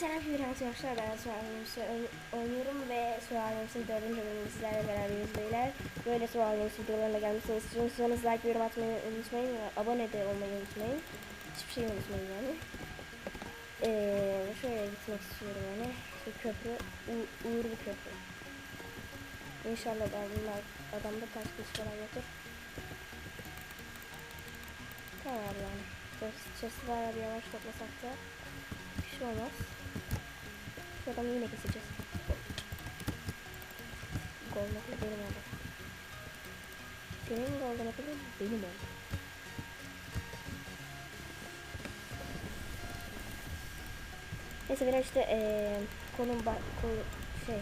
Selam arkadaşlar ben Suarems'i oynuyorum ve Suarems'in dördüncü bölümünü sizlerle beraberiz beyler. Böyle Suarems videolarına gelmesini istiyorsanız like, yorum atmayı unutmayın ve abone de olmayı unutmayın. Hiçbir şey unutmayın yani. Ee, şöyle gitmek istiyorum yani. İşte köprü, U uğurlu köprü. İnşallah da bunlar adamda taş kılıç falan yoktur. Tamam yani. Chest'i bayağı bir yavaş toplasak da bir şey olmaz. Şu adamı yine keseceğiz. Golden apple benim oldu. Senin golden apple'ın benim oldu. Neyse ben işte ee, konu, konu şey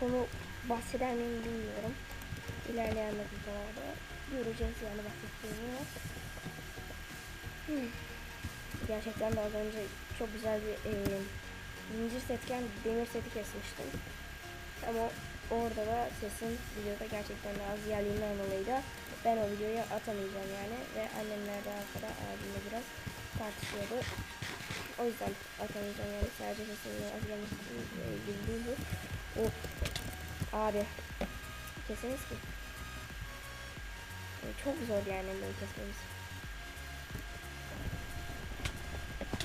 konu bahseder miyim bilmiyorum. İlerleyen dakikalarda göreceğiz yani bahsettiğimi. Hmm. Gerçekten de az önce çok güzel bir e, zincir setken demir seti kesmiştim. Ama orada da sesin videoda gerçekten de az geldiğinden dolayı da ben o videoyu atamayacağım yani. Ve annemler de arkada abimle biraz tartışıyordu. O yüzden atamayacağım yani sadece sesin az bu. Oh. Abi keseniz ki. Çok zor yani bunu kesmemiz.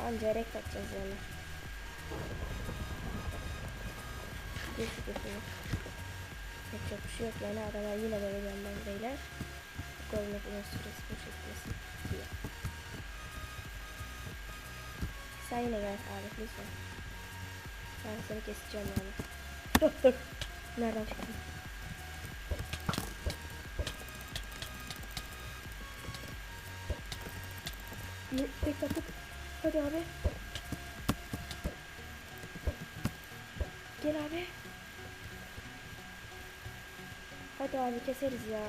Anca renk atacağız yani. Bir şükürsünü. Yapacak bir şey yok yani adama yine vereceğim ben beyler. Görmek onun süresi bu şekilde diye. Sen yine gel abi lütfen. Ben seni keseceğim yani. Nereden çıktın? Bir tek atıp Hadi abi. Gel abi. Hadi abi keseriz ya.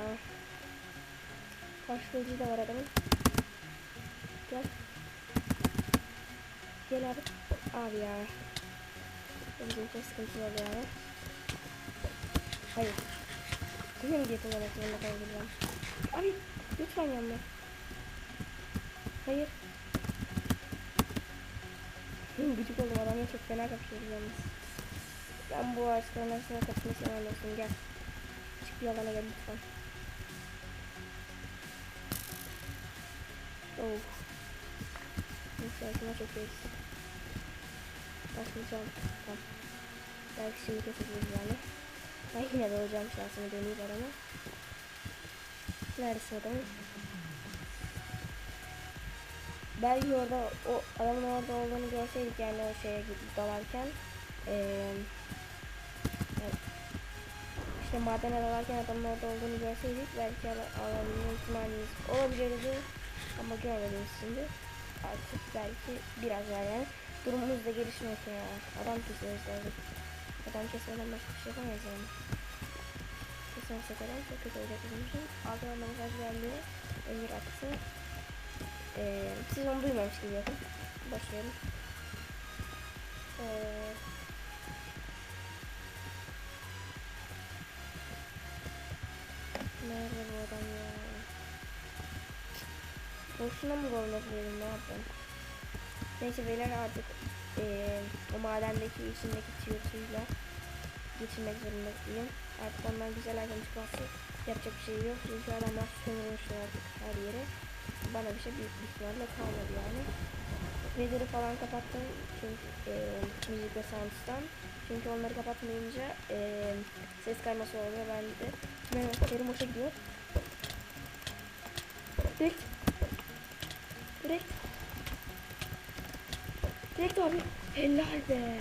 Taş kılıcı da var adamın. Gel. Gel abi. Abi ya. Bizim çok sıkıntılı oldu yani. Hayır. Yine mi getirmek zorunda kalacağım? Abi lütfen yanma. Hayır. Gıcık oldum adamla çok fena kapışıyoruz yalnız. Ben bu ağaçların arasına seven dostum gel. Çık bir alana gel lütfen. Oh. Neyse çok iyiyiz. Başlayacağım. Tamam. Belki şimdi kesebiliriz yani. Ben yine de olacağım şansımı deneyip adamı. Neredesin adamın? belki orada o adamın orada olduğunu görseydik yani o şeye dalarken ee, evet. işte madene dalarken adamın orada olduğunu görseydik belki alabilme ihtimalimiz olabilirdi. Ama görmediğimiz şimdi artık belki biraz daha yani durumumuz da gelişmiyor ya. Adam kesiyoruz lazım adam kesmeden başka bir şey yapamayız yani. Kesemsek adam çok kötü olacak bizim için. Arkadan da mesaj geldi. Emir attı. Ee, siz onu duymamış gibi yapın. Başlayalım. Ee, Boşuna mı gol yapıyorum ne yaptım? Neyse beyler artık ee, o madendeki içindeki tiyotuyla geçirmek zorundayım. Artık ondan güzel item çıkması yapacak bir şey yok. Çünkü adamlar sömürmüşler artık her yere bana bir şey büyük bir ihtimalle kalmadı yani. Nether'ı falan kapattım çünkü e, müzik ve sounds'tan. Çünkü onları kapatmayınca e, ses kayması oluyor. Ben de Mehmet Kerim hoşa gidiyor. Direkt. Direkt. Direkt abi. Helal be.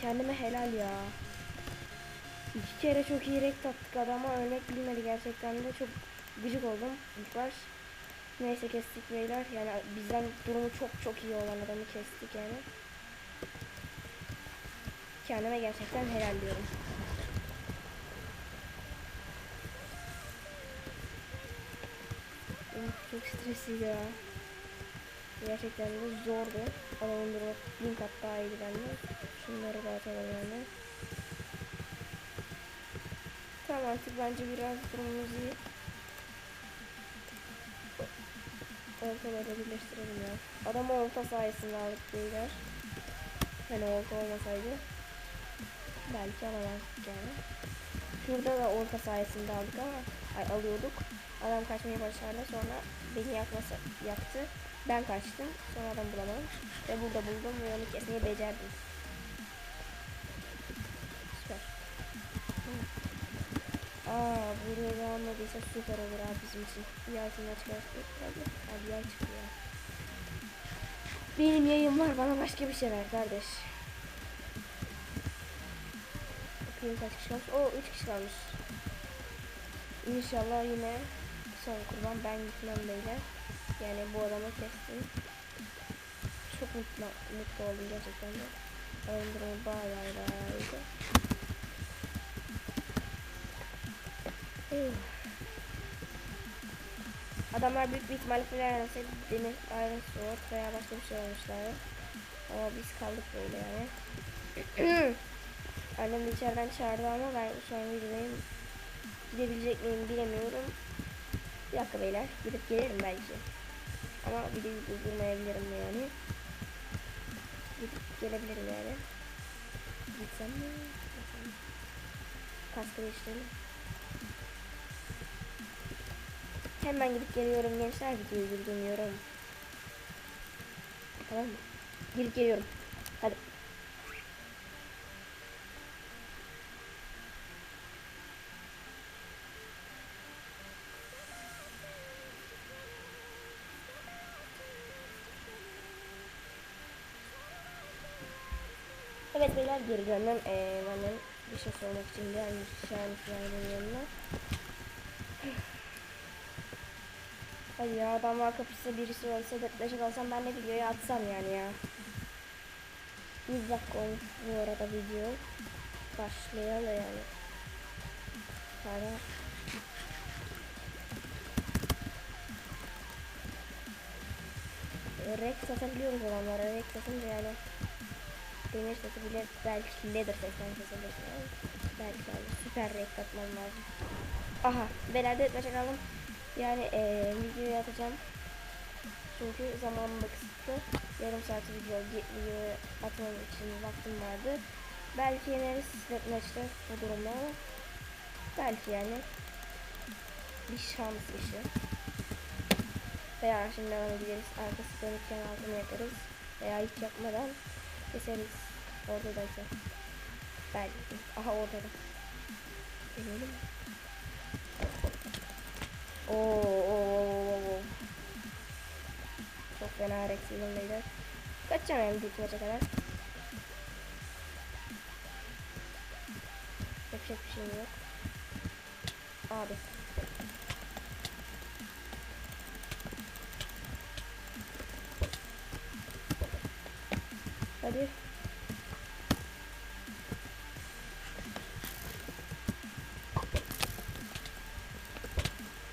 Kendime helal ya. İki kere çok iyi rekt attık adama ölmek bilmedi gerçekten de çok gıcık oldum baş. Neyse kestik beyler. Yani bizden durumu çok çok iyi olan adamı kestik yani. Kendime gerçekten helal diyorum. Çok stresli ya. Gerçekten de zordu. Adamın durumu bin kat daha iyiydi bende. Şunları da atalım yani. Tamam artık bence biraz durumumuz iyi. Ortaları birleştirelim ya. Adamı orta sayesinde aldık beyler. Hani orta olmasaydı belki alamazdık yani. Şurada da orta sayesinde aldık ama ay, alıyorduk. Adam kaçmayı başardı. Sonra beni yakması yaktı. Ben kaçtım. Sonra adam bulamadım. Ve burada buldum ve onu kesmeyi becerdim. Süper. Aa buraya gelmediyse süper olur abi bizim için. Bir altına çıkarttık. Hadi. Hadi yay çıkıyor. Benim yayım var bana başka bir şey ver kardeş. Bakayım kaç kişi kalmış. Oo 3 kişi kalmış. İnşallah yine son kurban ben gitmem beyler. Yani bu adamı kestim. Çok mutlu, mutlu oldum gerçekten de. Oyun durumu bayağı bayağı iyiydi. Adamlar büyük bir ihtimalle Florence, Demir, Iron Sword veya başka bir şey olmuşlar. Ama biz kaldık böyle yani. Annem de içeriden çağırdı ama ben şu an videodayım. Gidebilecek miyim bilemiyorum. Bir dakika beyler. Gidip gelirim belki. Ama videoyu durdurmayabilirim yani. Gidip gelebilirim yani. Gitsem mi? Gitsem mi? Kaskı değiştirelim. Hemen gidip geliyorum gençler. Videoyu durdurmuyorum. Tamam mı? Gidip geliyorum. Hadi. Evet beyler geri döndüm. Ee, benden bir şey sormak için gelmiş Flyer'ın yanına. Hadi ya adam var kapısı birisi ölse depreşe kalsam ben de videoyu atsam yani ya. Bir dakika olmuş bu arada video. Başlayalım yani. Para. Rex satabiliyoruz adamlara. Rex satınca yani demir sesi bile belki leather sesten kesebilirsin yani. Belki yani süper renk katman lazım. Aha belerde etmece kaldım. Yani eee videoyu atacağım. Çünkü zamanım da kısıtlı. Yarım saat video, video atmam için vaktim vardı. Belki yeneriz deathmatch'te bu durumda ama belki yani bir şans işi. Veya şimdi gideriz arkası dönükken altını yakarız. Veya hiç yapmadan keseriz. Oradaysa. Belki. Aha ortada. Deneyelim mi? Oo, oo, oo, oo. Çok fena Rex'in beyler. Kaçacağım yani ilk maça kadar. Yapacak bir şeyim yok. Abi. Hadi.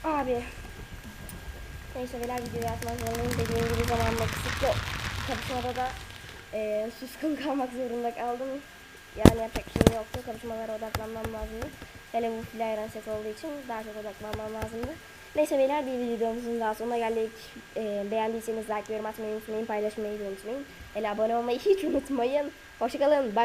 Abi. Neyse beyler videoyu atmak zorundayım. Dediğim gibi zamanla kısıtlı. Kapışmada da eee suskun kalmak zorunda kaldım. Yani yapacak bir şeyim yoktu. Kapışmalara odaklanmam lazımdı. Hele bu filayran set olduğu için daha çok odaklanmam lazımdı. Neyse beyler bir videomuzun daha sonuna geldik. Eee beğendiyseniz like, yorum atmayı unutmayın. Paylaşmayı unutmayın. Hele abone olmayı hiç unutmayın. Hoşçakalın. Bye.